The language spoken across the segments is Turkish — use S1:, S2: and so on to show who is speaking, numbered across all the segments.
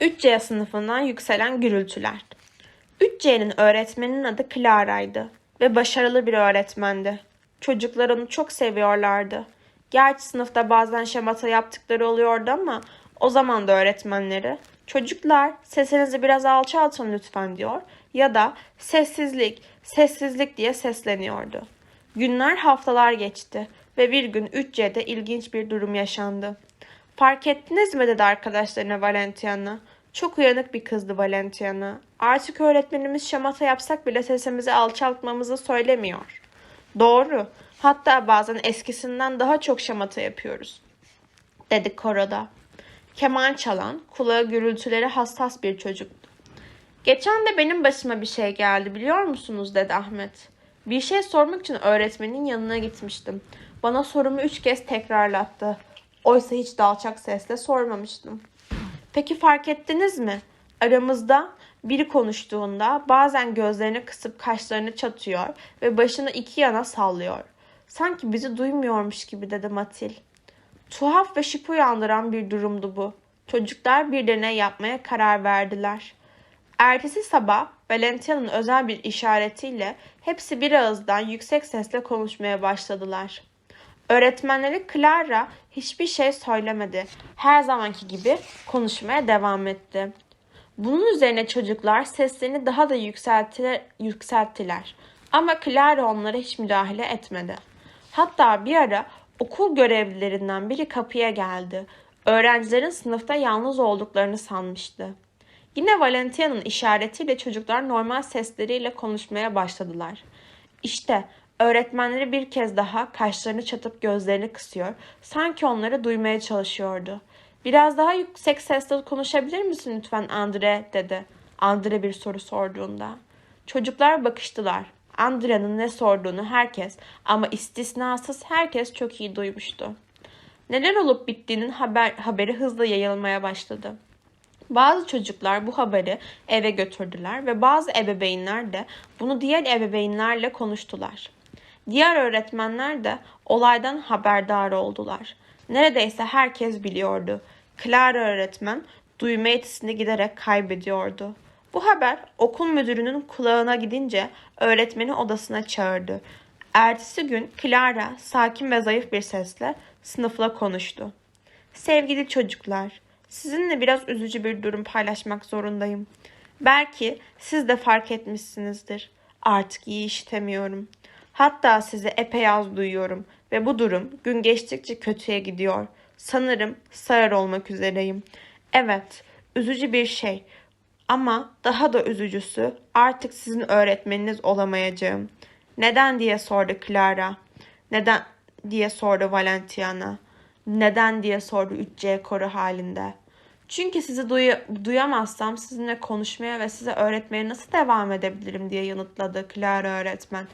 S1: 3C sınıfından yükselen gürültüler. 3C'nin öğretmeninin adı Clara'ydı ve başarılı bir öğretmendi. Çocuklar onu çok seviyorlardı. Gerçi sınıfta bazen şamata yaptıkları oluyordu ama o zaman da öğretmenleri çocuklar sesinizi biraz alçaltın lütfen diyor ya da sessizlik, sessizlik diye sesleniyordu. Günler haftalar geçti ve bir gün 3C'de ilginç bir durum yaşandı. Fark ettiniz mi dedi arkadaşlarına Valentiana. Çok uyanık bir kızdı Valentiana. Artık öğretmenimiz şamata yapsak bile sesimizi alçaltmamızı söylemiyor. Doğru. Hatta bazen eskisinden daha çok şamata yapıyoruz. Dedi koroda. Keman çalan, kulağı gürültülere hassas bir çocuktu. Geçen de benim başıma bir şey geldi biliyor musunuz dedi Ahmet. Bir şey sormak için öğretmenin yanına gitmiştim. Bana sorumu üç kez tekrarlattı. Oysa hiç de alçak sesle sormamıştım. Peki fark ettiniz mi? Aramızda biri konuştuğunda bazen gözlerini kısıp kaşlarını çatıyor ve başını iki yana sallıyor. Sanki bizi duymuyormuş gibi dedi Matil. Tuhaf ve şüphe uyandıran bir durumdu bu. Çocuklar bir yapmaya karar verdiler. Ertesi sabah Valentia'nın özel bir işaretiyle hepsi bir ağızdan yüksek sesle konuşmaya başladılar. Öğretmenleri Clara hiçbir şey söylemedi. Her zamanki gibi konuşmaya devam etti. Bunun üzerine çocuklar seslerini daha da yükselttiler. yükselttiler. Ama Clara onlara hiç müdahale etmedi. Hatta bir ara okul görevlilerinden biri kapıya geldi. Öğrencilerin sınıfta yalnız olduklarını sanmıştı. Yine Valentia'nın işaretiyle çocuklar normal sesleriyle konuşmaya başladılar. İşte öğretmenleri bir kez daha kaşlarını çatıp gözlerini kısıyor, sanki onları duymaya çalışıyordu. Biraz daha yüksek sesle konuşabilir misin lütfen Andre dedi. Andre bir soru sorduğunda. Çocuklar bakıştılar. Andre'nin ne sorduğunu herkes ama istisnasız herkes çok iyi duymuştu. Neler olup bittiğinin haber, haberi hızla yayılmaya başladı. Bazı çocuklar bu haberi eve götürdüler ve bazı ebeveynler de bunu diğer ebeveynlerle konuştular. Diğer öğretmenler de olaydan haberdar oldular. Neredeyse herkes biliyordu. Clara öğretmen duyma yetisini giderek kaybediyordu. Bu haber okul müdürünün kulağına gidince öğretmeni odasına çağırdı. Ertesi gün Clara sakin ve zayıf bir sesle sınıfla konuştu. Sevgili çocuklar, sizinle biraz üzücü bir durum paylaşmak zorundayım. Belki siz de fark etmişsinizdir. Artık iyi işitemiyorum. Hatta sizi epey az duyuyorum ve bu durum gün geçtikçe kötüye gidiyor. Sanırım sağır olmak üzereyim. Evet, üzücü bir şey. Ama daha da üzücüsü artık sizin öğretmeniniz olamayacağım. Neden diye sordu Clara. Neden diye sordu Valentiana. Neden diye sordu 3C koru halinde. Çünkü sizi duy- duyamazsam sizinle konuşmaya ve size öğretmeye nasıl devam edebilirim diye yanıtladı Clara öğretmen.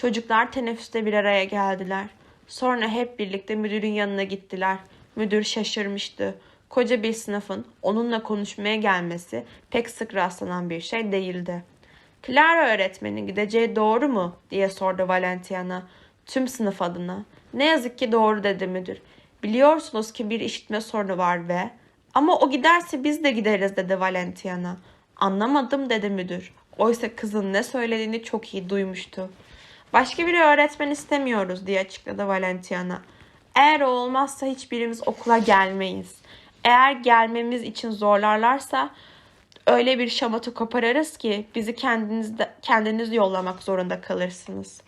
S1: Çocuklar teneffüste bir araya geldiler. Sonra hep birlikte müdürün yanına gittiler. Müdür şaşırmıştı. Koca bir sınıfın onunla konuşmaya gelmesi pek sık rastlanan bir şey değildi. Clara öğretmenin gideceği doğru mu diye sordu Valentiana tüm sınıf adına. Ne yazık ki doğru dedi müdür. Biliyorsunuz ki bir işitme sorunu var ve ama o giderse biz de gideriz dedi Valentiana. Anlamadım dedi müdür. Oysa kızın ne söylediğini çok iyi duymuştu. Başka bir öğretmen istemiyoruz diye açıkladı Valentiana. Eğer o olmazsa hiçbirimiz okula gelmeyiz. Eğer gelmemiz için zorlarlarsa öyle bir şamata koparırız ki bizi kendiniz, de, kendiniz yollamak zorunda kalırsınız.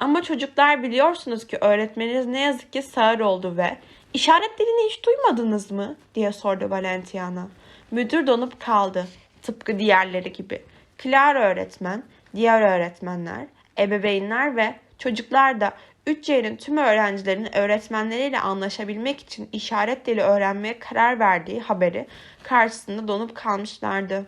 S1: Ama çocuklar biliyorsunuz ki öğretmeniniz ne yazık ki sağır oldu ve işaret dilini hiç duymadınız mı diye sordu Valentiana. Müdür donup kaldı tıpkı diğerleri gibi. Clara öğretmen, diğer öğretmenler, ebeveynler ve çocuklar da 3C'nin tüm öğrencilerin öğretmenleriyle anlaşabilmek için işaret dili öğrenmeye karar verdiği haberi karşısında donup kalmışlardı.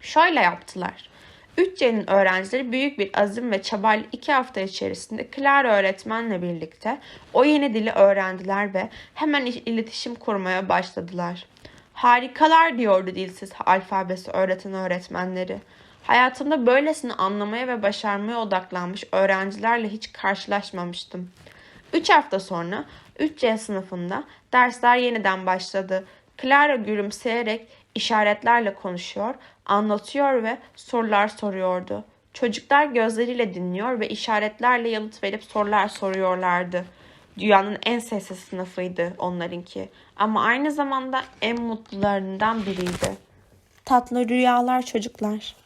S1: Şöyle yaptılar. 3C'nin öğrencileri büyük bir azim ve çabayla iki hafta içerisinde Clara öğretmenle birlikte o yeni dili öğrendiler ve hemen iletişim kurmaya başladılar. Harikalar diyordu dilsiz alfabesi öğreten öğretmenleri. Hayatımda böylesini anlamaya ve başarmaya odaklanmış öğrencilerle hiç karşılaşmamıştım. 3 hafta sonra 3C sınıfında dersler yeniden başladı. Clara gülümseyerek işaretlerle konuşuyor, anlatıyor ve sorular soruyordu. Çocuklar gözleriyle dinliyor ve işaretlerle yanıt verip sorular soruyorlardı. Dünyanın en sessiz sınıfıydı onlarınki ama aynı zamanda en mutlularından biriydi. Tatlı rüyalar çocuklar.